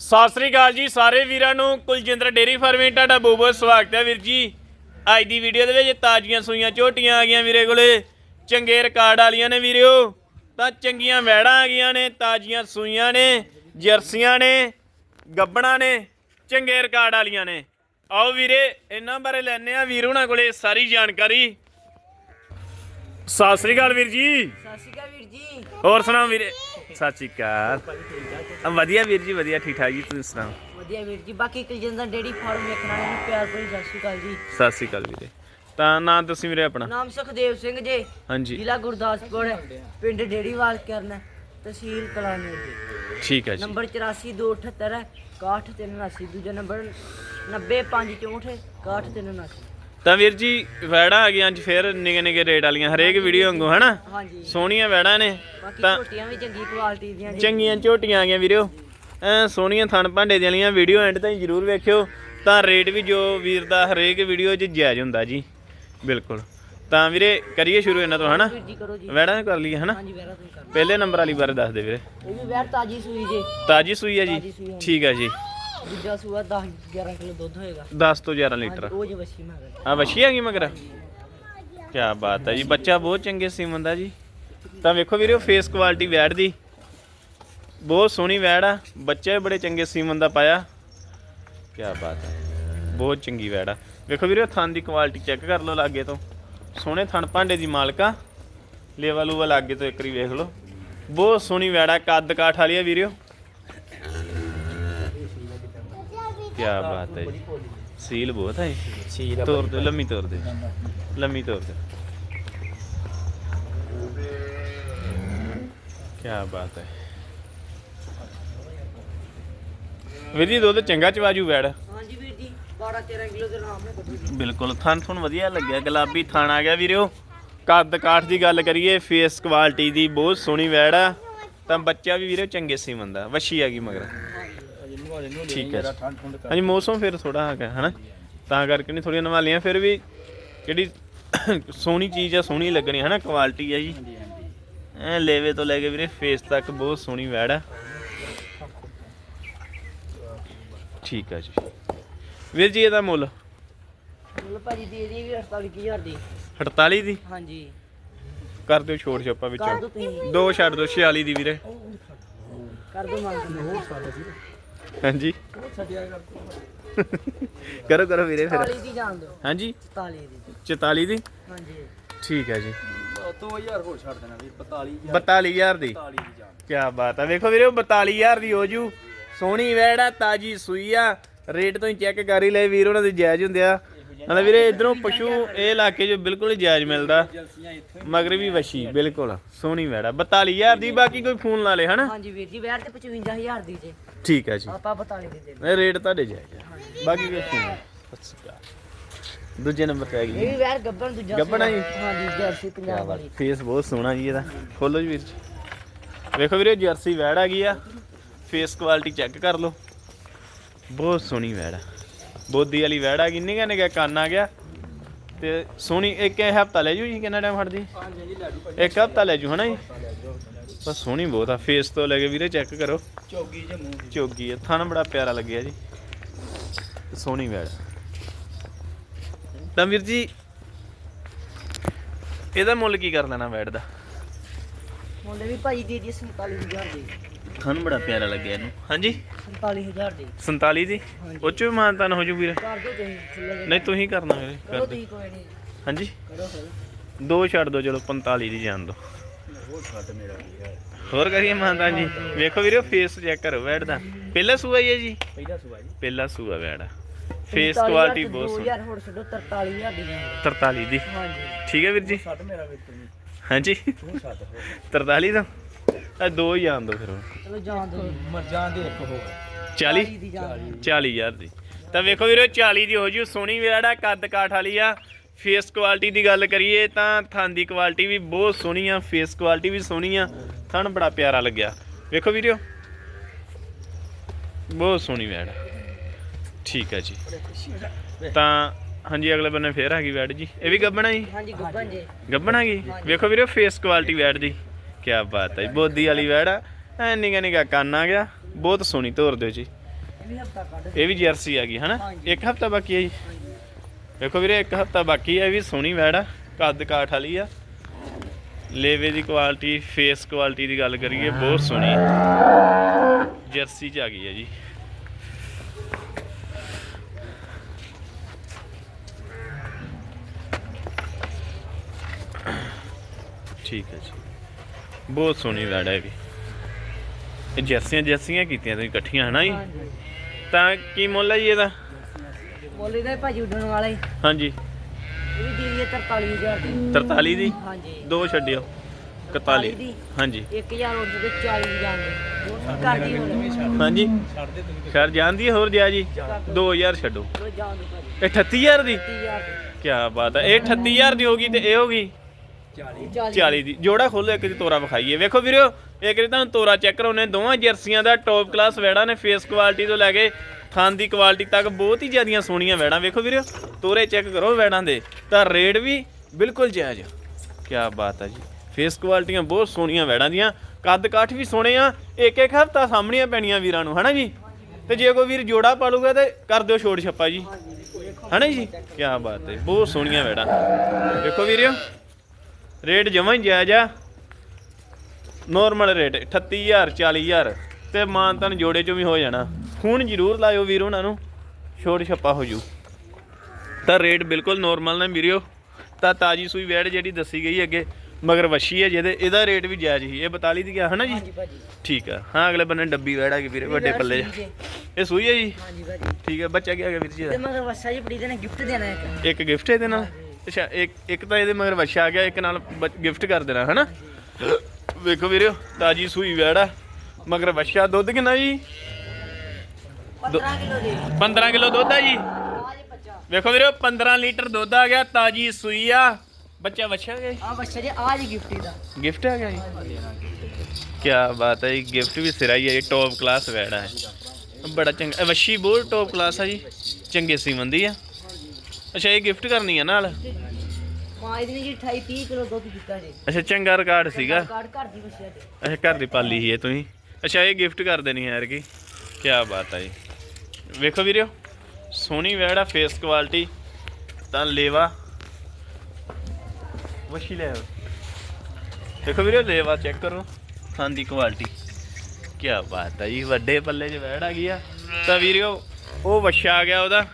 ਸਤਿ ਸ੍ਰੀ ਅਕਾਲ ਜੀ ਸਾਰੇ ਵੀਰਾਂ ਨੂੰ। ਕੁਲਜਿੰਦਰ ਡੇਰੀ ਫਾਰਮਿੰਗ ਤੁਹਾਡਾ ਬਹੁਤ ਬਹੁਤ ਸਵਾਗਤ ਹੈ ਵੀਰ ਜੀ। ਅੱਜ ਦੀ ਵੀਡੀਓ ਦੇ ਵਿੱਚ ਤਾਜ਼ੀਆਂ ਸੂਈਆਂ ਝੋਟੀਆਂ ਆ ਗਈਆਂ ਵੀਰੇ ਕੋਲੇ। ਚੰਗੇ ਰਿਕਾਰਡ ਵਾਲੀਆਂ ਨੇ ਵੀਰਿਓ। ਤਾਂ ਚੰਗੀਆਂ ਵੈੜਾਂ ਆ ਗਈਆਂ ਨੇ ਤਾਜ਼ੀਆਂ ਸੂਈਆਂ ਨੇ ਜਰਸੀਆਂ ਨੇ ਗੱਬਣਾ ਨੇ ਚੰਗੇ ਰਿਕਾਰਡ ਵਾਲੀਆਂ ਨੇ। ਆਓ ਵੀਰੇ ਇਹਨਾਂ ਬਾਰੇ ਲੈਣੇ ਆ ਵੀਰ ਉਹਨਾਂ ਕੋਲੇ ਸਾਰੀ ਜਾਣਕਾਰੀ। ਸਤਿ ਸ੍ਰੀ ਅਕਾਲ ਵੀਰ ਜੀ। ਸਤਿ ਸ਼੍ਰੀ ਅਕਾਲ ਵੀਰ ਜੀ। ਹੋਰ ਸੁਣਾਓ ਵੀਰੇ। ਸਤਿ ਸ੍ਰੀ ਅਕਾਲ। ਵਧੀਆ ਵੀਰ ਜੀ ਵਧੀਆ ਠੀਕ ਠਾਕ ਜੀ ਤੁਸੀਂ ਸੁਣਾਓ? ਵਧੀਆ ਵੀਰ ਜੀ ਬਾਕੀ ਕੁਲਜਿੰਦਰ ਡੇਰੀ ਫਾਰਮ ਵੇਖਣ ਵਾਲਿਆਂ ਨੂੰ ਪਿਆਰ ਭਰੀ ਸਤਿ ਸ਼੍ਰੀ ਅਕਾਲ ਜੀ। ਸਤਿ ਸ੍ਰੀ ਅਕਾਲ ਵੀਰੇ। ਤਾਂ ਨਾਂ ਦੱਸੀ ਵੀਰੇ ਆਪਣਾ? ਨਾਮ ਸੁਖਦੇਵ ਸਿੰਘ ਜੀ। ਹਾਂਜੀ। ਜ਼ਿਲ੍ਹਾ ਗੁਰਦਾਸਪੁਰ ਪਿੰਡ ਡੇੜੀਵਾਲ ਕਰਨ ਤਹਿਸੀਲ ਕਲਾਨੌਰ ਜੀ ਠੀਕ ਹੈ ਜੀ। ਨੰਬਰ 84278 61379 ਦੂਜਾ ਨੰਬਰ 90564 61379 ਤਾਂ ਵੀਰ ਜੀ ਵੈੜਾਂ ਆ ਗਈਆਂ ਅੱਜ ਫੇਰ ਨਿਗੇ ਨਿਗੇ ਰੇਟ ਵਾਲੀਆਂ ਹਰੇਕ ਵੀਡੀਓ ਵਾਂਗੂ ਹਨਾ? ਹਾਂਜੀ। ਸੋਹਣੀਆਂ ਵੈੜਾਂ ਨੇ। ਬਾਕੀ ਤਾਂ ਝੋਟੀਆਂ ਵੀ ਚੰਗੀ ਕੁਆਲਿਟੀ ਦੀਆਂ ਜੀ। ਚੰਗੀਆਂ ਝੋਟੀਆਂ ਆ ਗਈਆਂ ਵੀਰਿਓ ਐ ਸੋਹਣੀਆਂ ਥਣ ਭਾਂਡੇ ਦੀਆਂ ਵਾਲੀਆਂ ਵੀਡੀਓ ਐਂਡ ਤਾਈਂ ਜਰੂਰ ਵੇਖਿਓ। ਤਾਂ ਰੇਟ ਵੀ ਜੋ ਵੀਰ ਦਾ ਹਰੇਕ ਵੀਡੀਓ 'ਚ ਜਾਇਜ਼ ਹੁੰਦਾ ਜੀ। ਬਿਲਕੁਲ। ਤਾਂ ਵੀਰੇ ਕਰੀਏ ਸ਼ੁਰੂ ਇਹਨਾਂ ਤੋਂ ਹਨਾ? ਵੀਰ ਜੀ ਕਰੋ ਜੀ। ਵੈੜਾਂ ਕਰ ਲਈਏ ਹਨਾ? ਹਾਂਜੀ ਵੈਰਾ ਤੁਸੀਂ ਕਰ ਪਹਿਲੇ ਨੰਬਰ ਵਾਲੀ ਬਾਰੇ ਦੱਸ ਦੇ ਵੀਰੇ। ਇਹ ਵੀ ਵੈਰ ਤਾਜੀ ਸੂਈ ਜੀ। ਤਾਜੀ ਸੂਈ ਹੈ ਜੀ। ਤਾਜ਼ੀ ਸੂਈ ਹੈ। ਠੀਕ ਹੈ ਜੀ। ਦੂਜਾ ਸੂਆ 10 11 ਕਿਲੋ ਦੁੱਧ ਹੋਏਗਾ। 10 ਤੋਂ 11 ਲੀਟਰ। ਉਹ ਜੀ ਵਸੀ ਮਗਰ ਆ ਵਸ਼ੀ ਆ ਗਈ ਮਗਰ? ਕੀ ਬਾਤ ਹੈ ਜੀ ਬੱਚਾ ਬਹੁਤ ਚੰਗੇ ਸੀਮਨ ਦਾ ਜੀ। ਤਾਂ ਵੇਖੋ ਵੀਰੋ ਫੇਸ ਕੁਆਲਿਟੀ ਵੈੜ ਦੀ। ਬਹੁਤ ਸੋਹਣੀ ਵੈੜ ਆ। ਬੱਚਾ ਬੜੇ ਚੰਗੇ ਸੀਮਨ ਦਾ ਪਾਇਆ। ਕੀ ਬਾਤ ਹੈ। ਬਹੁਤ ਚੰਗੀ ਵੈੜ ਆ। ਵੇਖੋ ਵੀਰੋ ਥਣ ਦੀ ਕੁਆਲਿਟੀ ਚੈੱਕ ਕਰ ਲਓ ਲਾਗੇ ਤੋਂ। ਸੋਹਣੇ ਥਣ ਭਾਂਡੇ ਦੀ ਮਾਲਕਾ ਲੇਵਾ ਲੂਵਾ ਲਾਗੇ ਤੋਂ ਇੱਕ ਵਾਰੀ ਵੇਖ ਲਓ। ਬਹੁਤ ਸੋਹਣੀ ਵੈੜ ਆ ਕੱਦ ਕਾਠ ਵਾਲੀ ਆ ਵੀਰੋ। ਕੀ ਬਾਤ ਹੈ ਜੀ। ਸੀਲ ਬਹੁਤ ਹੈ ਸੀਲ ਤੋਰ ਦੇ ਲੰਮੀ ਤੋਰ ਦੇ ਲੰਮੀ ਤੋਰ ਦੇ ਕੀ ਬਾਤ ਹੈ। ਵੀਰ ਜੀ ਦੁੱਧ ਚੰਗਾ ਚਵਾਜੂ ਵੈੜ? ਹਾਂਜੀ ਵੀਰ ਜੀ 12 13 ਕਿਲੋ ਦੇ ਨਾਮ ਨੇ ਕੱਢੀ ਬਿਲਕੁਲ ਥਣ ਥਣ ਵਧੀਆ ਲੱਗਿਆ। ਗੁਲਾਬੀ ਥਣ ਆ ਗਿਆ ਵੀਰਿਓ ਕੱਦ ਕਾਠ ਦੀ ਗੱਲ ਕਰੀਏ ਫੇਸ ਕੁਆਲਿਟੀ ਦੀ ਬਹੁਤ ਸੋਹਣੀ ਵੈੜ ਆ। ਤਾਂ ਬੱਚਾ ਵੀ ਵੀਰੇ ਚੰਗੇ ਸੀਮਨ ਦਾ ਵਸ਼ੀ ਆ ਗਈ ਮਗਰ। ਠੀਕ ਹੈ। ਹਾਂਜੀ ਮੌਸਮ ਫਿਰ ਥੋੜਾ ਹੈਗਾ ਹਨਾ? ਤਾਂ ਕਰਕੇ ਨਹੀਂ ਥੋੜੀਆਂ ਨਵਾਲੀਆਂ ਫਿਰ ਵੀ ਜਿਹੜੀ ਸੋਹਣੀ ਚੀਜ਼ ਆ ਸੋਹਣੀ ਲੱਗਣੀ ਹਨਾ? ਕੁਆਲਿਟੀ ਆ ਜੀ। ਐ ਲੇਵੇ ਤੋਂ ਲੈ ਕੇ ਵੀਰੇ ਫੇਸ ਤੱਕ ਬਹੁਤ ਸੋਹਣੀ ਵੈੜ ਆ। ਠੀਕ ਆ ਜੀ। ਵੀਰ ਜੀ ਇਹਦਾ ਮੁੱਲ? ਮੁੱਲ ਭਾਜੀ ਦੇ ਦੀ ਵੀ 48000 ਦੀ। 48 ਦੀ? ਹਾਂਜੀ। ਕਰ ਦਿਓ ਛੋੜ ਛੱਪਾ ਵਿੱਚੋਂ। ਦੋ ਛੱਡ ਦਿਓ 46 ਦੀ ਵੀਰੇ। ਕਰ ਦੋ ਮੰਗ ਹੋਰ ਸਾਡਾ ਜੀ ਹਾਂਜੀ। ਕਰੋ ਕਰੋ ਵੀਰੇ ਫਿਰ। 40 ਦੀ ਜਾਣ ਦਿਓ। ਹਾਂਜੀ। 47 ਦੀ। 44 ਦੀ? ਹਾਂਜੀ। ਠੀਕ ਹੈ ਜੀ। 2000 ਹੋਰ ਛੱਡ ਦੇਣਾ ਵੀ 42000 42000 ਦੀ? 40 ਦੀ ਜਾਨ ਕੀ ਬਾਤ ਆ। ਵੇਖੋ ਵੀਰੇ ਉਹ 42000 ਦੀ ਹੋ ਜੂ। ਸੋਹਣੀ ਵੈੜ ਆ ਤਾਜੀ ਸੂਈ ਆ। ਰੇਟ ਤੋਂ ਹੀ ਚੈੱਕ ਕਰ ਹੀ ਲਏ। ਵੀਰ ਉਹਨਾਂ ਦੇ ਜਾਇਜ਼ ਹੁੰਦੇ ਆ। ਮਤਲਬ ਵੀਰੇ ਇਧਰੋਂ ਪਸ਼ੂ ਇਹ ਇਲਾਕੇ 'ਚ ਬਿਲਕੁਲ ਹੀ ਜਾਇਜ਼ ਮਿਲਦਾ। ਮਗਰਬੀ ਵਸ਼ੀ ਬਿਲਕੁਲ ਸੋਹਣੀ ਵੈੜ ਆ। 42000 ਦੀ ਬਾਕੀ ਕੋਈ ਫੋਨ ਲਾ ਲੇ ਹਨਾ? ਹਾਂਜੀ ਵੀਰ ਜੀ ਵੈਰ ਤੇ 55000 ਦੀ ਜੇ। ਠੀਕ ਹੈ ਜੀ। ਆਪਾਂ 42 ਦੀ ਦੇ। ਇਹ ਰੇਟ ਤੁਹਾਡੇ ਜਾਇਜ਼ ਆ। ਬਾਕੀ ਕੋਈ ਫੋਨ ਅੱਛਾ ਦੂਜੇ ਨੰਬਰ ਤੇ ਆ ਗਈ। ਇਹ ਵੀ ਵੈਰ ਗੱਬਣ ਦੂਜਾ ਗੱਭਣ ਆ ਜੀ? ਹਾਂਜੀ ਜਰਸੀ ਪੰਜਾਬ ਵਾਲੀ। ਫੇਸ ਬਹੁਤ ਸੋਹਣਾ ਜੀ ਇਹਦਾ। ਖੋਲੋ ਜੀ ਵੀਰ ਜੀ। ਵੇਖੋ ਵੀਰੇ ਜਰਸੀ ਵੈੜ ਆ ਗਈ ਆ। ਫੇਸ ਕੁਆਲਿਟੀ ਚੈੱਕ ਕਰ ਲਓ। ਬਹੁਤ ਸੋਹਣੀ ਵੈੜ ਆ। ਬੋਦੀ ਵਾਲੀ ਵੈੜ ਆ ਗਈ ਨਿੱਘਾ ਨਿੱਘਾ ਕੰਨ ਆ ਗਿਆ। ਤੇ ਸੋਹਣੀ ਇੱਕ ਹਫਤਾ ਲੈ ਜੂ ਜੀ ਕਿੰਨਾ ਟਾਈਮ ਫੜਦੀ ਹਾਂਜੀ ਹਾਂਜੀ ਲੈ ਜੂ ਭਾਈ ਇੱਕ ਹਫਤਾ ਲੈ ਜੂ ਹਨਾ ਜੀ? ਬਸ ਸੋਹਣੀ ਬਹੁਤ ਆ ਫੇਸ ਤੋਂ ਲੈ ਕੇ ਵੀਰੇ ਚੈੱਕ ਕਰੋ। ਚੌਗੀ ਜੇ ਮੂੰਹ ਚੋਗੀ ਆ ਥਣ ਬੜਾ ਪਿਆਰਾ ਲੱਗਿਆ ਜੀ। ਸੋਹਣੀ ਵੈੜ। ਤਾਂ ਵੀਰ ਜੀ ਇਹਦਾ ਮੁੱਲ ਕੀ ਕਰ ਲੈਣਾ ਵੈੜ ਦਾ? ਮੁੱਲ ਵੀ ਭਾਜੀ ਦੇ ਦੀ 47000 ਦੀ। ਥਣ ਬੜਾ ਪਿਆਰਾ ਲੱਗਿਆ ਇਹਨੂੰ। ਹਾਂਜੀ। 47000 ਦੀ। 47 ਦੀ? ਉਹ ਚ ਵੀ ਮਾਨਤਾਨ ਹੋ ਜੂ ਵੀਰੇ। ਕਰ ਦੋ ਤੁਸੀਂ ਖੁੱਲੇ ਜਿਹੇ। ਨਹੀਂ ਤੁਸੀਂ ਕਰਨਾ ਵੀਰੇ ਕਰੋ ਕਰ ਦਿਓ ਤੁਸੀਂ ਕੋਈ ਨਹੀਂ। ਹਾਂਜੀ। ਕਰੋ ਫਿਰ। ਦੋ ਛੱਡ ਦੋ ਚਲੋ 45 ਦੀ ਜਾਣ ਦੋ। ਹੋਰ ਛੱਡ ਮੇਰਾ ਵੀ ਹੋਰ ਕਰੀਏ ਮਾਨਤਾਨ ਜੀ? ਵੇਖੋ ਵੀਰੇ ਫੇਸ ਚੈੱਕ ਕਰੋ ਵੈੜ ਦਾ ਪਹਿਲਾ ਸੂਆ ਹੀ ਹੈ ਜੀ? ਪਹਿਲਾ ਸੁਭਾ ਜੀ। ਪਹਿਲਾ ਸੂਆ ਵੈੜ ਆ ਫੇਸ 45,000 ਕੁਆਲਿਟੀ ਬਹੁਤ ਸੋਹਣੀ। 2000 ਹੋਰ ਛੱਡੋ 43000 ਦੀ। ਜਾਣ 43 ਦੀ। ਹਾਂਜੀ। ਠੀਕ ਹੈ ਵੀਰ ਜੀ? ਛੱਡ ਮੇਰਾ ਵੀ ਤੂੰ। ਹਾਂਜੀ। ਤੂੰ? ਛੱਡ ਹੋਰ 43 ਦਾ ਇਹ ਦੋ ਹੀ ਜਾਣ ਦੋ ਫਿਰ। ਚਲੋ ਜਾਣ ਦੋ। ਮਰ ਜਾਣ ਦੇ ਇੱਕ ਹੋਰ। 40 ਦੀ ਜਾਣ ਦਿਓ। 40000 ਦੀ। ਤਾਂ ਵੇਖੋ ਵੀਰੋ 40 ਦੀ ਹੋ ਜੂ। ਸੋਹਣੀ ਵਿਹੜਾ ਕੱਦ ਕਾਠ ਵਾਲੀ ਆ ਫੇਸ ਕੁਆਲਿਟੀ ਦੀ ਗੱਲ ਕਰੀਏ ਤਾਂ ਥਣ ਦੀ ਕੁਆਲਿਟੀ ਵੀ ਬਹੁਤ ਸੋਹਣੀ ਆ ਫੇਸ ਕੁਆਲਿਟੀ ਵੀ ਸੋਹਣੀ ਆ। ਥਣ ਬੜਾ ਪਿਆਰਾ ਲੱਗਿਆ। ਵੇਖੋ ਵੀਰੋ। ਬਹੁਤ ਸੋਹਣੀ ਵੈੜ ਠੀਕ ਹੈ ਜੀ। ਤਾਂ ਹਾਂਜੀ ਅਗਲੇ ਬੰਨੇ ਫੇਰ ਆ ਗਈ ਵੈੜ ਜੀ। ਇਹ ਵੀ ਗੱਬਣਾ ਜੀ? ਹਾਂਜੀ ਗੱਬਨ ਜੇ। ਗੱਬਣ ਗਈ ਵੇਖੋ ਵੀਰੋ ਫੇਸ ਕੁਆਲਿਟੀ ਵੈੜ ਦੀ। ਕੀ ਬਾਤ ਹੈ ਬੋਦੀ ਵਾਲੀ ਵੈੜ ਆ। ਐ ਨਿਗਾ ਨਿਗਾ ਕੰਨ ਆ ਗਿਆ। ਬਹੁਤ ਸੋਹਣੀ ਤੋਰ ਦਿਓ ਜੀ। ਇਹ ਵੀ ਜਰਸੀ ਆ ਗਈ ਹਨਾ। ਇੱਕ ਹਫਤਾ ਬਾਕੀ ਹੈ ਜੀ। ਵੇਖੋ ਵੀਰੇ ਇੱਕ ਹਫਤਾ ਬਾਕੀ ਹੈ ਇਹ ਵੀ ਸੋਹਣੀ ਵੈੜ ਆ। ਕੱਦ ਕਾਠ ਵਾਲੀ ਆ। ਲੇਵੇ ਦੀ ਕੁਆਲਿਟੀ ਫੇਸ ਕੁਆਲਿਟੀ ਦੀ ਗੱਲ ਕਰੀਏ ਬਹੁਤ ਸੋਹਣੀ। ਜਰਸੀ ਚ ਆ ਗਈ ਹੈ ਜੀ। ਠੀਕ ਹੈ ਜੀ। ਬਹੁਤ ਸੋਹਣੀ ਵੈੜ ਹੈ ਵੀ। ਇਹ ਜਰਸੀਆਂ ਜਰਸੀਆਂ ਕੀਤੀਆਂ ਤੁਸੀਂ ਇਕੱਠੀਆਂ ਹਨਾ ਜੀ? ਤਾਂ ਕੀ ਮੁੱਲ ਹੈ ਜੀ ਇਹਦਾ? ਬੋਲੀ ਦਾ ਭਾਜੀ ਉੱਡਣ ਵਾਲਾ ਹੀ। ਹਾਂਜੀ। ਇਹ ਵੀ ਦੇ ਦਈਏ 43000 ਦੀ। 43 ਦੀ? ਹਾਂਜੀ। ਦੋ ਛੱਡਿਓ। 41 41 ਦੀ। ਹਾਂਜੀ। 1000 ਉੱਡ ਕੇ 40 ਦੀ ਜਾਂਦੇ। ਕਰਦੀ ਹੁਣ ਹਾਂਜੀ। ਛੱਡ ਦੇ ਖੈਰ ਹੈ ਹੋਰ ਜਿਆ ਜੀ? 2000 ਛੱਡੋ। ਚਲੋ ਜਾਣ ਦੋ ਭਾਜੀ। ਇਹ 38000 ਦੀ? 30000 ਦੀ। ਕੀ ਬਾਤ ਹੈ। ਇਹ 38000 ਦੀ ਹੋਗੀ ਤੇ ਇਹ ਹੋਗੀ 40 ਦੀ। ਜੋੜਾ ਖੋਲੋ, ਇੱਕ ਜੀ ਤੋਰਾ ਵਿਖਾਈਏ। ਵੇਖੋ ਵੀਰੋ, ਇੱਕ ਜੀ ਤੁਹਾਨੂੰ ਤੋਰਾ ਚੈੱਕ ਕਰਾਉਨੇ ਦੋਵਾਂ ਜਰਸੀਆਂ ਦਾ ਟੌਪ ਕਲਾਸ ਵੈੜਾ ਨੇ ਫੇਸ ਕੁਆਲਿਟੀ ਤੋਂ ਲੈ ਕੇ ਥਣ ਦੀ ਕੁਆਲਿਟੀ ਤੱਕ ਬਹੁਤ ਹੀ ਜ਼ਿਆਦੀਆਂ ਸੋਹਣੀਆਂ ਵੈੜਾਂ। ਵੇਖੋ ਵੀਰੋ, ਤੋਰੇ ਚੈੱਕ ਕਰੋ ਵੈੜਾਂ ਦੇ। ਤਾਂ ਰੇਟ ਵੀ ਬਿਲਕੁਲ ਜਾਇਜ਼ ਕੀ ਬਾਤ ਹੈ ਜੀ। ਫੇਸ ਕੁਆਲਿਟੀਆਂ ਬਹੁਤ ਸੋਹਣੀਆਂ ਵੈੜਾਂ ਦੀਆਂ। ਕੱਦ ਕਾਠ ਵੀ ਸੋਹਣੇ ਆ। ਇੱਕ ਇੱਕ ਹਫਤਾ ਸਾਹਮਣੀਆਂ ਪੈਣੀਆਂ ਵੀਰਾਂ ਨੂੰ, ਹਨਾ ਜੀ? ਤੇ ਜੇ ਕੋਈ ਵੀਰ ਜੋੜਾ ਪਾਲੂਗਾ ਤੇ ਕਰ ਦਿਓ ਛੋੜ ਛੱਪਾ ਜੀ। ਹਨਾ ਜੀ? ਕੀ ਬਾਤ ਹੈ ਬਹੁਤ ਸੋਹਣੀਆਂ ਵੈੜਾਂ। ਵੇਖੋ ਵੀਰਿਓ ਰੇਟ ਜਮਾਂ ਹੀ ਜਾਇਜ਼ ਆ। ਨੋਰਮਲ ਰੇਟ 38000 40000 ਤੇ ਮਾਨਤਨ ਜੋੜੇ ਚੋਂ ਵੀ ਹੋ ਜਾਣਾ। ਹੁਣ ਜ਼ਰੂਰ ਲਾਇਓ ਵੀਰ ਉਹਨਾਂ ਨੂੰ। ਛੋੜ ਛੱਪਾ ਹੋ ਜੂ। ਤਾਂ ਰੇਟ ਬਿਲਕੁਲ ਨੋਰਮਲ ਨੇ ਵੀਰਿਓ। ਤਾਂ ਤਾਜੀ ਸੂਈ ਵੈੜ ਜਿਹੜੀ ਦੱਸੀ ਗਈ ਅੱਗੇ ਮਗਰ ਵੱਛੀ ਹੈ ਜਿਹਦੇ ਇਹਦਾ ਰੇਟ ਵੀ ਜਾਇਜ਼ ਹੀ। ਇਹ 42 ਦੀ ਗਿਆ ਹਨਾ ਜੀ? ਹਾਂਜੀ ਭਾਜੀ। ਠੀਕ ਆ। ਹਾਂ ਅਗਲੇ ਬੰਨੇ ਡੱਬੀ ਵੈੜ ਗਈ ਵੀਰੇ ਵੱਡੇ ਪੱਲੇ। ਇਹ। ਸੂਈ ਹੈ ਜੀ? ਹਾਂਜੀ ਭਾਜੀ। ਠੀਕ ਹੈ ਬੱਚਾ ਕੀ ਆ ਗਿਆ ਵੀਰ ਜੀ ਤੇ? ਮਗਰ ਵਸਾ ਜੀ ਬੜੀ ਦੇਣਾ ਗਿਫਟ ਦੇਣਾ ਇੱਕ। ਇੱਕ ਗਿਫਟ ਇਹਦੇ ਨਾਲ? ਅੱਛਾ ਇੱਕ ਇੱਕ ਤਾਂ ਇਹਦੇ ਮਗਰ ਵੱਛਾ ਆ ਗਿਆ ਇੱਕ ਨਾਲ ਗਿਫਟ ਕਰ ਦੇਣਾ ਹਨਾ? ਵੇਖੋ ਵੀਰਿਓ ਤਾਜੀ ਸੂਈ ਵੈੜਾ ਮਗਰ ਵੱਛਾ ਦੁੱਧ ਕਿੰਨਾ ਜੀ? 15 ਕਿਲੋ ਦੇ। 15 ਕਿਲੋ ਦੁੱਧ ਆ ਜੀ? ਵੇਖੋ ਵੀਰਿਓ 15 ਲੀਟਰ ਦੁੱਧ ਆ ਗਿਆ ਤਾਜੀ ਸੂਈ ਆ। ਬੱਚਾ ਵੱਛਾ ਗਿਆ ਆ ਬੱਚਾ ਜੀ ਆ ਜੀ ਗਿਫਟ ਦਾ ਗਿਫਟ ਆ ਗਿਆ ਜੀ? ਕੀ ਬਾਤ ਹੈ ਜੀ ਗਿਫਟ ਵੀ ਸਿਰਾ ਹੀ ਹੈ ਟੌਪ ਕਲਾਸ ਵੈੜਾ ਹੈ ਬੜਾ ਚੰਗਾ ਵੱਛੀ ਬਹੁਤ ਟੌਪ ਕਲਾਸ ਆ ਜੀ। ਚੰਗੇ ਸੀਮਨ ਦੀ ਆ। ਅੱਛਾ ਇਹ ਗਿਫਟ ਕਰਨੀ ਆ ਨਾਲ? ਮਾਂ ਇਹਦੀ ਜੀ 28 30 ਕਿਲੋ ਦੁੱਧ ਦਿੱਤਾ ਜੀ। ਅੱਛਾ ਚੰਗਾ ਰਿਕਾਰਡ ਸੀਗਾ। ਕਾਰਡ ਘਰ ਦੀ ਬੱਚਾ ਤੇ ਅੱਛਾ ਘਰ ਦੀ ਪਾਲੀ ਹੀ ਹੈ ਤੁਸੀਂ। ਅੱਛਾ ਇਹ ਗਿਫਟ ਕਰ ਦੇਣੀ ਯਾਰ ਕੀ। ਕੀ ਬਾਤ ਹੈ ਜੀ। ਵੇਖੋ ਵੀਰਿਓ ਸੋਹਣੀ ਵੈੜਾ ਫੇਸ ਕੁਆਲਿਟੀ ਤਾਂ ਲੇਵਾ। ਵਸ਼ੀ ਲੈ ਆਓ। ਦੇਖੋ ਵੀਰਿਓ ਲੇਵਾ ਚੈੱਕ ਕਰੋ। ਥਾਂ ਦੀ ਕੁਆਲਿਟੀ ਕੀ ਬਾਤ ਹੈ ਜੀ ਵੱਡੇ ਪੱਲੇ 'ਚ ਵੈੜ ਆ ਗਈ ਆ ਤਾਂ ਵੀਰਿਓ ਉਹ ਵੱਛਾ ਆ ਗਿਆ ਉਹਦਾ।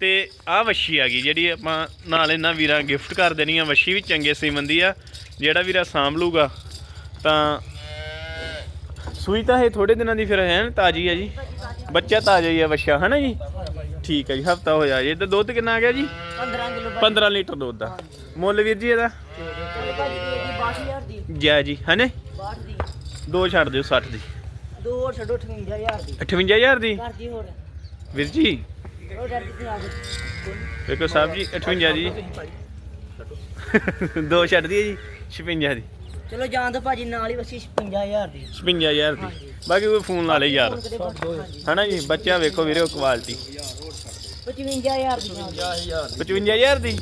ਤੇ ਆਹ ਵੱਛੀ ਆ ਗਈ ਜਿਹੜੀ ਆਪਾਂ ਨਾਲ ਇਹਨਾਂ ਵੀਰਾਂ ਗਿਫਟ ਕਰ ਦੇਣੀ ਆ। ਵੱਛੀ ਵੀ ਚੰਗੇ ਸੀਮਨ ਦੀ ਆ। ਜਿਹੜਾ ਵੀਰਾ ਸਾਂਭ ਲੂਗਾ ਤਾਂ ਸੂਈ ਤਾਂ ਇਹ ਥੋੜੇ ਦਿਨਾਂ ਦੀ ਫਿਰ ਹੈ ਤਾਜੀ ਹੈ ਜੀ। ਬੱਚਾ ਤਾਜ਼ਾ ਹੀ ਹੈ ਵੱਛਾ ਹੈ ਨਾ ਜੀ? ਠੀਕ ਹੈ ਜੀ ਹਫਤਾ ਹੋਇਆ ਜੀ। ਤੇ ਦੁੱਧ ਕਿੰਨਾ ਆ ਗਿਆ ਜੀ? 15 ਕਿਲੋ 15 ਲੀਟਰ ਦੁੱਧ ਦਾ ਮੁੱਲ ਵੀਰ ਜੀ ਇਹਦਾ? ਚਲੋ ਭਾਜੀ ਦੇ ਦੀ 62000 ਦੀ। ਜੈ ਜੀ ਹੈ ਨੇ 62 ਦੀ ਛੱਡ ਦਿਓ 60 ਦੀ। ਦੋ ਛੱਡੋ 58000 ਦੀ। 58000 ਦੀ? ਵੀਰ ਜੀ ਉਹ ਆ ਵੇਖੋ ਸਾਹਿਬ ਜੀ 58 ਜੀ। ਦੋ ਛੱਡ ਦਈਏ ਜੀ 56 ਦੀ। ਚਲੋ ਜਾਣ ਦੋ ਭਾਜੀ ਨਾਲ ਹੀ ਵਸੀ 55000 ਦੀ। 56000 ਦੀ। ਬਾਕੀ ਕੋਈ ਫੋਨ ਲਾ ਲੈ ਯਾਰ। ਹਨਾ ਜੀ ਬੱਚਾ ਵੇਖੋ ਵੀਰੇ ਕੁਆਲਿਟੀ 55000 ਦੀ ਨਾਲ। 55000 ਦੀ।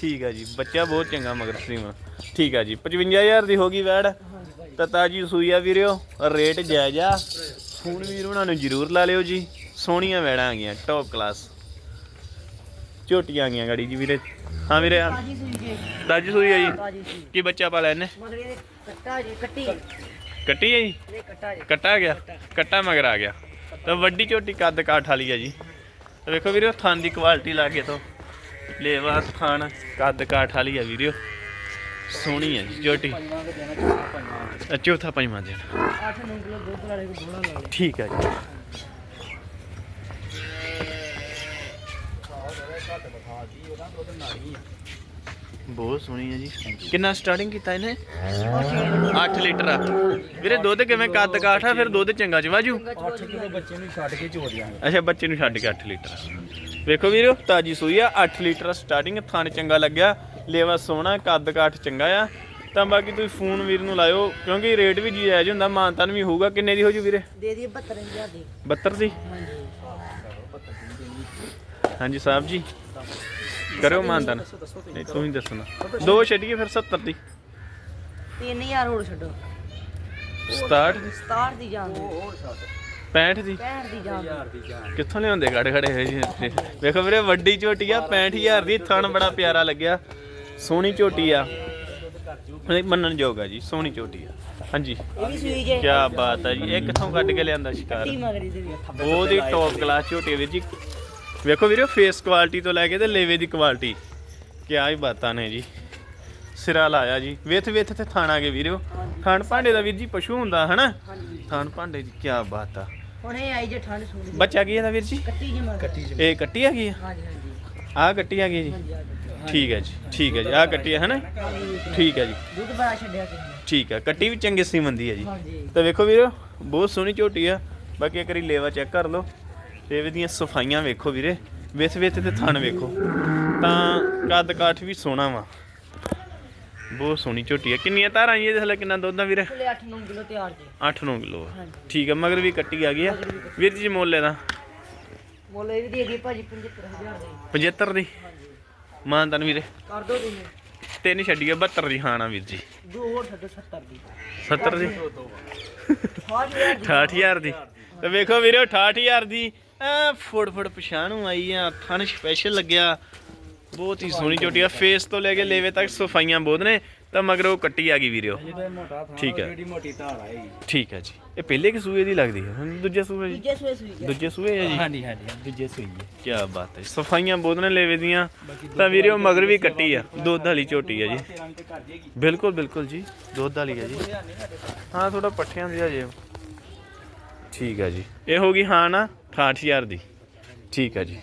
ਠੀਕ ਹੈ ਜੀ ਬੱਚਾ ਬਹੁਤ ਚੰਗਾ ਮਗਰ ਸੀਮਾ ਠੀਕ ਹੈ ਜੀ 55000 ਦੀ ਹੋ ਗਈ ਵੈੜ। ਤਾਂ ਤਾਜੀ ਸੂਈ ਆ ਵੀਰਿਓ ਰੇਟ ਜਾਇਜ਼ ਆ। ਫੋਨ ਵੀਰ ਉਹਨਾਂ ਨੂੰ ਜ਼ਰੂਰ ਲਾ ਲਿਓ ਜੀ। ਸੋਹਣੀਆਂ ਵੈੜਾਂ ਆ ਗਈਆਂ ਟੌਪ ਕਲਾਸ ਝੋਟੀਆਂ ਆ ਗਈਆਂ ਗਾੜੀ ਜੀ ਵੀਰੇ। ਹਾਂ ਵੀਰੇ ਆ ਤਾਜੀ ਸੂਈ ਜੀ। ਤਾਜੀ ਸੂਈ ਆ ਜੀ। ਤਾਜੀ ਸੂਈ। ਕੀ ਬੱਚਾ ਪਾ ਮਗਰ ਇਹਦੇ ਕੱਟਾ ਜੀ ਕੱਟੀ। ਕੱਟੀ ਹੈ ਜੀ? ਇਹ ਕੱਟਾ ਜੀ। ਕੱਟਾ ਗਿਆ? ਕੱਟਾ। ਮਗਰ ਆ ਗਿਆ। ਤਾਂ ਵੱਡੀ ਝੋਟੀ ਕੱਦ ਕਾਠ ਵਾਲੀ ਆ ਜੀ। ਤਾਂ ਵੇਖੋ ਵੀਰਿਓ ਥਣ ਦੀ ਕੁਆਲਿਟੀ ਲਾਗੇ ਤੋਂ ਲੇਵਾ ਥਣ ਕੱਦ ਕਾਠ ਵਾਲੀ ਆ ਵੀਰਿਓ ਸੋਹਣੀ ਹੈ ਜੀ ਝੋਟੀ। ਪੰਜਵਾਂ ਦੇਣਾ ਅ, ਚੌਥਾ ਪੰਜਵਾਂ ਦਿਨ 8 9 ਕਿਲੋ ਦੁੱਧ ਵਾਲੇ ਕੋ ਬੋਣਾ ਲਾ ਲਿਆ ਠੀਕ ਹੈ ਜੀ। ਬਹੁਤ ਸੋਹਣੀ ਹੈ ਜੀ। ਕਿੰਨਾ ਸਟਾਰਟਿੰਗ ਕੀਤਾ ਇਹਨੇ? 8 ਲੀਟਰ ਆ। ਵੀਰੇ ਦੁੱਧ ਕਿਵੇਂ ਕੱਦ ਕਾਠ ਆ ਫਿਰ ਦੁੱਧ ਚੰਗਾ ਚਵਾਜੂ 8 ਕਿਲੋ ਬੱਚੇ ਨੂੰ ਛੱਡ ਕੇ ਝੋੜ ਦਿਆਂਗੇ ਅੱਛਾ ਬੱਚੇ ਨੂੰ ਛੱਡ ਕੇ 8 ਲੀਟਰ ਵੇਖੋ ਵੀਰੋ ਤਾਜੀ ਸੂਈ ਆ 8 ਲੀਟਰ ਸਟਾਰਟਿੰਗ ਥਣ ਚੰਗਾ ਲੱਗਿਆ। ਲੇਵਾ ਸੋਹਣਾ ਕੱਦ ਕਾਠ ਚੰਗਾ ਆ। ਤਾਂ ਬਾਕੀ ਤੁਸੀਂ ਫੋਨ ਵੀਰ ਨੂੰ ਲਾਇਓ ਕਿਉਂਕਿ ਰੇਟ ਵੀ ਜਾਇਜ਼ ਹੁੰਦਾ ਮਾਨਤਨ ਵੀ ਹੋਊਗਾ। ਕਿੰਨੇ ਦੀ ਹੋ ਜੂ ਵੀਰੇ? ਦੇ ਦੀ 72000 ਦੀ। 72 ਦੀ? ਹਾਂਜੀ ਸਾਹਿਬ ਜੀ। ਕਰਿਓ ਮਾਨਤਨ ਨਹੀਂ ਤੁਸੀਂ ਦੱਸਣਾ। ਦੋ ਛੱਡੀਏ ਫਿਰ 70 ਦੀ। 3000 ਹੋਰ ਛੱਡੋ। 67 67 ਦੀ ਜਾਣ ਦੋ। 65 ਦੀ? 65 ਦੀ ਜਾਨ ਦੀ। ਜਾਨ ਕਿੱਥੋਂ ਲਿਆਉਂਦੇ ਗੜ ਖੜੇ ਹੋਏ ਜੀ? ਇੱਥੇ? ਵੇਖੋ ਵੀਰੇ ਵੱਡੀ ਝੋਟੀ ਆ 65000 ਦੀ ਥਣ ਬੜਾ ਪਿਆਰਾ ਲੱਗਿਆ। ਸੋਹਣੀ ਝੋਟੀ ਆ। ਨਹੀਂ, ਮੰਨਣ ਯੋਗ ਆ ਜੀ ਸੋਹਣੀ ਝੋਟੀ ਆ। ਹਾਂਜੀ। ਇਹ ਵੀ ਸੂਈ ਜੇ। ਕੀ ਬਾਤ ਆ ਜੀ ਇਹ ਕਿੱਥੋਂ ਕੱਢ ਕੇ ਲਿਆਂਦਾ ਸ਼ਿਕਾਰ? ਟੀ ਮਗਰੀ ਦੇ ਵੀ ਬਹੁਤ ਹੀ ਟੌਪ ਕਲਾਸ ਝੋਟੀ ਵੀਰ ਜੀ। ਵੇਖੋ ਵੀਰੇ ਫੇਸ ਕੁਆਲਿਟੀ ਤੋਂ ਲੈ ਕੇ ਤੇ ਲੇਵੇ ਦੀ ਕੁਆਲਿਟੀ ਕਿਆ ਹੀ ਬਾਤਾਂ ਨੇ ਜੀ। ਸਿਰਾ ਲਾਇਆ ਜੀ। ਵੇਥ ਵੇਥ ਤੇ ਥਾਣਾ ਕੇ ਵੀਰੋ। ਥਾਣ ਭਾਂਡੇ ਦਾ ਵੀਰ ਜੀ ਪਸ਼ੂ ਹੁੰਦਾ ਹਨਾ? ਹਾਂਜੀ। ਥਾਣ ਭਾਂਡੇ ਦੀ ਕੀ ਬਾਤ ਆ। ਹੁਣ ਆਈ ਜੇ ਠੰਡ ਸੂੜੀ ਬੱਚਾ ਕੀ ਇਹਦਾ ਵੀਰ ਜੀ? ਕੱਟੀ ਜੇ ਕੱਟੀ ਚ ਇਹ ਕੱਟੀ ਹੈਗੀ ਆ? ਹਾਂਜੀ ਹਾਂਜੀ। ਆਹ ਕੱਟੀ ਹੈਗੀ ਜੀ? ਆ। ਠੀਕ ਹੈ ਜੀ ਠੀਕ ਹੈ ਜੀ। ਆਹ ਕੱਟੀ ਹੈ ਹਨਾ? ਹਾਂਜੀ ਠੀਕ ਹੈ ਜੀ। ਦੁੱਧ ਬੜਾ ਛੱਡਿਆ ਨੇ ਠੀਕ ਹੈ ਕੱਟੀ ਵੀ ਚੰਗੇ ਸੀਮਨ ਦੀ ਹੈ ਜੀ। ਹਾਂਜੀ। ਤਾਂ ਵੇਖੋ ਵੀਰੋ ਬਹੁਤ ਸੋਹਣੀ ਝੋਟੀ ਆ। ਬਾਕੀ ਇੱਕ ਵਾਰੀ ਲੇਵਾ ਚੈੱਕ ਕਰ ਲਓ। ਲੇਵੇ ਦੀਆਂ ਸਫਾਈਆਂ ਵੇਖੋ ਵੀਰੇ। ਵਿਥ ਵਿਥ ਤੇ ਥਣ ਵੇਖੋ। ਤਾਂ ਕੱਦ ਕਾਠ ਵੀ ਸੋਹਣਾ ਵਾ। ਬਹੁਤ ਸੋਹਣੀ ਝੋਟੀ ਆ। ਕਿੰਨੀਆਂ ਧਾਰਾਂ ਜੀ ਇਹਦੇ ਥੱਲੇ ਕਿੰਨਾ ਦੁੱਧ ਆ ਵੀਰੇ? ਥੱਲੇ 8-9 ਕਿਲੋ ਤਿਆਰ ਜੇ। 8-9 ਕਿਲੋ ਠੀਕ ਆ ਮਗਰ ਵੀ ਕੱਟੀ ਆ ਗਈ ਆ। ਵੀਰ ਜੀ ਮੁੱਲ ਇਹਦਾ? ਮੁੱਲ ਇਹ ਵੀ ਦੇ ਗਈ ਭਾਜੀ 75000 ਦੀ। 75 ਦੀ? ਮਾਨਤਨ ਵੀਰੇ। ਕਰ ਦੋ ਤੁਸੀਂ। ਤਿੰਨ ਛੱਡੀਏ 72 ਦੀ ਖਾਣਾ ਵੀਰ ਜੀ। ਦੋ ਹੋਰ ਛੱਡੋ 70 ਦੀ। 70 ਦੀ? 60000 ਦੀ। 68000 ਦੀ। ਤੇ ਵੇਖੋ ਵੀਰੋ 68000 ਦੀ ਐ ਫੁੜ ਫੁੜ ਪਛਾਣੂ ਆਈ ਆ ਥਣ ਸਪੈਸ਼ਲ ਲੱਗਿਆ। ਬਹੁਤ ਹੀ ਸੋਹਣੀ ਝੋਟੀ ਆ ਫੇਸ ਤੋਂ ਲੈ ਕੇ ਲੇਵੇ ਤੱਕ ਸਫਾਈਆਂ ਬਹੁਤ ਨੇ ਤਾਂ ਮਗਰ ਉਹ ਕੱਟੀ ਆ ਗਈ ਵੀਰੋ ਜਦੋਂ ਇਹ ਮੋਟਾ ਥਾਂ ਠੀਕ ਹੈ। ਜਿਹੜੀ ਮੋਟੀ ਧਾਰ ਆਏਗੀ ਠੀਕ ਹੈ ਜੀ। ਇਹ ਪਹਿਲੇ ਕਿ ਸੂਏ ਦੀ ਲੱਗਦੀ ਹੈ ਦੂਜੇ ਸੂਏ ਜੀ? ਦੂਜੇ ਸੂਏ ਸੂਈ ਜੇ ਦੂਜੇ ਸੂਏ ਹੈ ਜੀ? ਹਾਂਜੀ ਹਾਂਜੀ ਦੂਜੇ ਸੂਈ ਹੈ ਕੀ ਬਾਤ ਹੈ ਸਫਾਈਆਂ ਬਹੁਤ ਨੇ ਲੇਵੇ ਦੀਆਂ ਤਾਂ ਵੀਰੋ ਮਗਰ ਵੀ ਕੱਟੀ ਆ। ਦੁੱਧ ਵਾਲੀ ਝੋਟੀ ਆ ਜੀ। ਬਿਲਕੁਲ ਬਿਲਕੁਲ ਜੀ। ਦੁੱਧ ਵਾਲੀ ਹੈ ਜੀ। ਹਾਂ ਥੋੜਾ ਪੱਠਿਆਂ ਦੀ ਆ ਜੇ। ਠੀਕ ਹੈ ਜੀ। ਇਹ ਹੋ ਗਈ ਹਾਂ ਨਾ 68000 ਦੀ। ਠੀਕ ਹੈ ਜੀ।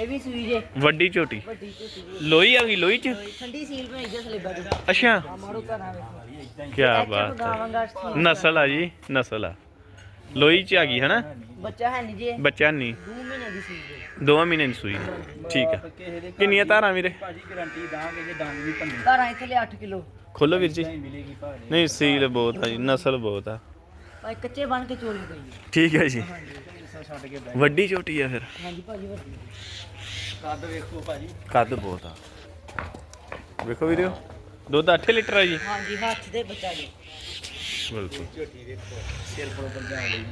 ਇਹ ਵੀ ਸੂਈ ਜੇ। ਵੱਡੀ ਝੋਟੀ। ਵੱਡੀ ਝੋਟੀ ਜੀ। ਲੋਈ ਆ ਗਈ ਲੋਈ ਚ? ਠੰਡੀ ਸੀਲ ਬਣਾਈ ਜੇ ਥੱਲੇ ਬੈਠ ਅੱਛਾ। ਆ ਮਾਰੋ ਘਰਾਂ ਵਿੱਚ। ਕੀ ਬਾਤ ਹੈ ਗਾਵਾਂਗਾ ਨਸਲ ਆ ਜੀ ਨਸਲ ਆ। ਲੋਈ ਚ ਆ ਗਈ ਹਨਾ? ਬੱਚਾ ਹੈ ਨਹੀਂ ਜੇ ਬੱਚਾ ਨਹੀਂ। 2 ਮਹੀਨੇ ਦੀ ਸੂਈ ਜੇ। ਦੋਵਾਂ ਮਹੀਨੇ ਦੀ ਸੂਈ ਠੀਕ ਆ। ਦੇ ਕਿੰਨੀਆਂ ਧਾਰਾਂ ਵੀਰੇ? ਭਾਜੀ ਗਾਰੰਟੀ ਦਾਂਗੇ ਜੇ ਦੰਦ ਵੀ ਭੰਨੇ ਘਰਾਂ ਇੱਥੇ ਲਿਆ 8 ਕਿਲੋ। ਖੋਲੋ ਵੀਰ ਜੀ। ਨਹੀਂ ਮਿਲੇਗੀ ਭਾਜੀ ਨਹੀਂ ਸੀਲ ਬਹੁਤ ਆ ਜੀ ਨਸਲ ਬਹੁਤ ਆ। ਭਾਈ ਕੱਚੇ ਬਣ ਕੇ ਚੋਰੀ ਗਈ ਠੀਕ ਹੈ ਜੀ। ਛੱਡ ਕੇ ਵੱਡੀ ਝੋਟੀ ਆ ਫਿਰ। ਹਾਂਜੀ ਭਾਜੀ ਵੱਡੀ। ਕੱਦ ਵੇਖੋ ਭਾਜੀ। ਕੱਦ ਬਹੁਤ ਆ। ਵੇਖੋ ਵੀਡੀਓ ਦੁੱਧ 8 ਲੀਟਰ ਆ ਜੀ। ਹਾਂਜੀ ਹੱਥ ਦੇ ਬੱਚਾ ਜੀ। ਬਿਲਕੁਲ। ਝੋਟੀ ਵੇਖੋ ਸਿਰ ਬਰੋਬਰ ਜਾਣ ਲਈ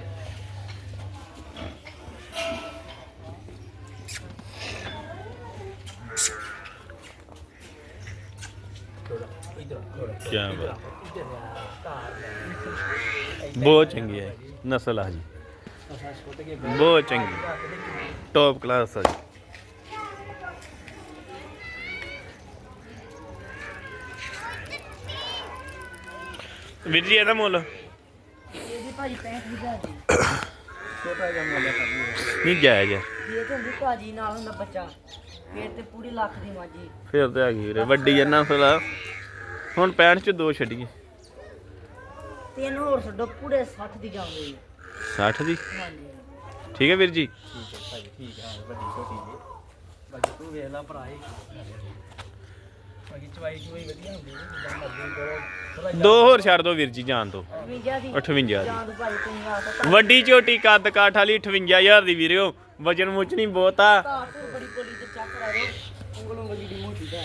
ਥੋੜਾ ਕੀ ਬਾਤ। ਬਹੁਤ ਚੰਗੀ ਹੈ ਨਸਲ ਆ ਜੀ। ਬਹੁਤ ਚੰਗੀ। ਟੌਪ ਕਲਾਸ ਆ ਜੀ। ਵੀਰ ਜੀ ਇਹਦਾ ਮੁੱਲ? ਇਹਦੀ ਭਾਜੀ 65000 ਦੀ। ਛੋਟਾ ਜਿਹਾ ਮੁੱਲ ਕਰਨੀ ਨਹੀਂ ਜਾਇਜ਼ ਹੈ ਜੇ ਤੇ ਹੁੰਦੀ ਭਾਜੀ ਨਾਲ ਹੁੰਦਾ ਬੱਚਾ ਫੇਰ ਤੇ ਪੂਰੀ ਲੱਖ ਦੀ ਮਾਜੀ। ਫਿਰ ਤੇ ਆ ਗਈ ਵੀਰੇ ਵੱਡੀ ਹੈ ਨਸਲ ਆ। ਹੁਣ 65 ਚ ਦੋ ਛੱਡੀਏ। ਤਿੰਨ ਹੋਰ ਛੱਡੋ ਪੂਰੇ 60 ਦੀ ਜਾਂਦੇ ਜੀ 60 ਦੀ? ਹਾਂਜੀ। ਠੀਕ ਹੈ ਵੀਰ ਜੀ? ਠੀਕ ਹੈ ਭਾਜੀ ਠੀਕ ਹੈ ਵੱਡੀ ਛੋਟੀ ਜੀ। ਬਾਕੀ ਤੂੰ ਵੇਖ ਲੈ ਭਰਾ ਇਹ। ਬਾਕੀ ਚਵਾਈ ਚਵਾਈ ਵਧੀਆ ਹੁੰਦੀ ਹੈ ਜਿੱਦਾਂ ਮਰਜ਼ੀ ਕਰੋ। ਥੋੜਾ ਦੋ ਹੋਰ ਛੱਡ ਦੋ ਵੀਰ ਜੀ 58 ਦੀ। 58 ਦੀ। ਤੁਸੀਂ ਵੱਡੀ ਝੋਟੀ ਕੱਦ ਕਾਠ ਵਾਲੀ 58000 ਦੀ ਵੀਰਿਓ ਵਜਨ ਮੁੱਚਣੀ ਬਹੁਤ। ਆ ਤਾਂ ਬੜੀ ਬੋਲੀ ਤੇ ਚੱਕ ਰਾ ਰੋ ਉਂਗਲੋਂ ਵਜੀ ਦੀ ਮੋਟੀ ਦਾ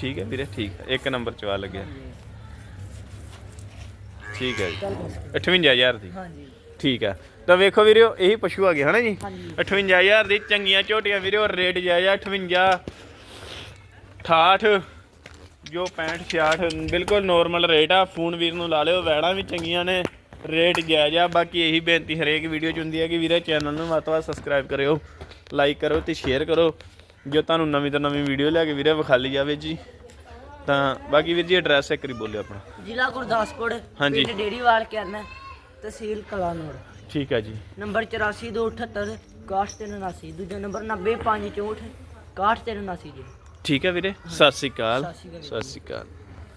ਠੀਕ ਹੈ ਵੀਰੇ ਠੀਕ ਹੈ। ਇੱਕ ਨੰਬਰ ਚਵਾ ਲੱਗਿਆ ਠੀਕ ਹੈ ਜੀ। ਚੱਲ ਬਸ। 58000 ਦੀ। ਹਾਂਜੀ। ਠੀਕ ਹੈ। ਤਾਂ ਵੇਖੋ ਵੀਰਿਓ ਇਹੀ ਪਸ਼ੂ ਆ ਗਏ ਹਨਾ ਜੀ? ਹਾਂਜੀ। 58000 ਦੀ ਚੰਗੀਆਂ ਝੋਟੀਆਂ ਵੀਰਿਓ ਰੇਟ ਜਾਇਜ਼ ਆ 58 68 ਜੋ 65 66 ਬਿਲਕੁਲ ਨੋਰਮਲ ਰੇਟ ਆ। ਫੋਨ ਵੀਰ ਨੂੰ ਲਾ ਲਿਓ ਵੈੜਾਂ ਵੀ ਚੰਗੀਆਂ ਨੇ ਰੇਟ ਜਾਇਜ਼ ਆ। ਬਾਕੀ ਇਹੀ ਬੇਨਤੀ ਹਰੇਕ ਵੀਡੀਓ ਚ ਹੁੰਦੀ ਹੈ ਕਿ ਵੀਰੇ ਚੈਨਲ ਨੂੰ ਵੱਧ ਤੋਂ ਵੱਧ ਸਬਸਕ੍ਰਾਈਬ ਕਰਿਓ ਲਾਈਕ ਕਰੋ ਤੇ ਸ਼ੇਅਰ ਕਰੋ। ਜੋ ਤੁਹਾਨੂੰ ਨਵੀਂ ਤੋਂ ਨਵੀਂ ਵੀਡੀਓ ਲੈ ਕੇ ਵੀਰੇ ਵਿਖਾਲੀ ਜਾਵੇ ਜੀ ਤਾਂ ਬਾਕੀ ਵੀਰ ਜੀ ਐਡਰੈਸ ਇੱਕ ਵਾਰੀ ਬੋਲਿਓ ਆਪਣਾ। ਜ਼ਿਲ੍ਹਾ ਗੁਰਦਾਸਪੁਰ ਹਾਂਜੀ। ਪਿੰਡ ਡੇੜੀਵਾਲ ਕਰਨਾ ਤਹਿਸੀਲ ਕਲਾਨੌਰ। ਠੀਕ ਹੈ ਜੀ। ਨੰਬਰ 8428 6179 ਦੂਜਾ ਨੰਬਰ 90564 6179 ਜੀ। ਠੀਕ ਹੈ ਵੀਰੇ ਸਤਿ ਸ਼੍ਰੀ ਅਕਾਲ। ਸਤਿ ਸ਼੍ਰੀ ਅਕਾਲ ਸਤਿ ਸ਼੍ਰੀ ਅਕਾਲ।